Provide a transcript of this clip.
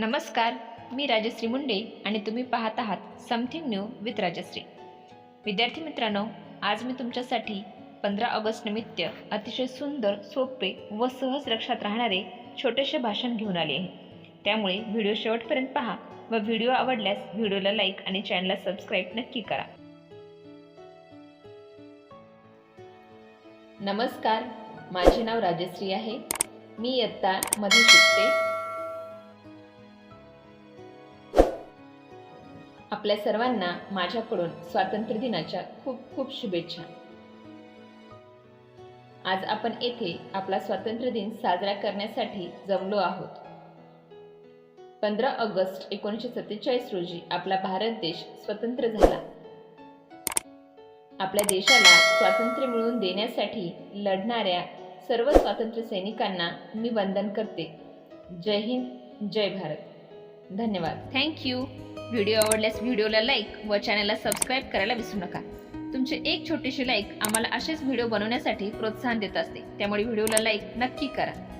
नमस्कार मी राजश्री मुंडे आणि तुम्ही पाहत आहात समथिंग न्यू विथ राजश्री. विद्यार्थी मित्रांनो आज मी तुमच्यासाठी पंधरा ऑगस्ट निमित्त अतिशय सुंदर सोपे व सहज लक्षात राहणारे छोटेसे भाषण घेऊन आले आहे. त्यामुळे व्हिडिओ शेवटपर्यंत पहा व व्हिडिओ आवडल्यास व्हिडिओला लाईक आणि चॅनलला सबस्क्राईब नक्की करा. नमस्कार माझे नाव राजश्री आहे. मी इयत्ता मध्ये शिकते. आपल्या सर्वांना माझ्याकडून स्वातंत्र्य दिनाच्या खूप खूप शुभेच्छा. आज आपण येथे आपला स्वातंत्र्य दिन साजरा करण्यासाठी जमलो आहोत. पंधरा ऑगस्ट एकोणीसशे सत्तेचाळीस रोजी आपला भारत देश स्वतंत्र झाला. आपल्या देशाला स्वातंत्र्य मिळवून देण्यासाठी लढणाऱ्या सर्व स्वातंत्र्य सैनिकांना मी वंदन करते. जय हिंद जय भारत. धन्यवाद. थँक्यू व्हिडिओ आवडल्यास व्हिडिओला लाईक व चॅनलला सबस्क्राईब करायला विसरू नका. तुमचे एक छोटीशी लाईक आम्हाला असेच व्हिडिओ बनवण्यासाठी प्रोत्साहन देत असते. त्यामुळे व्हिडिओला लाईक नक्की करा.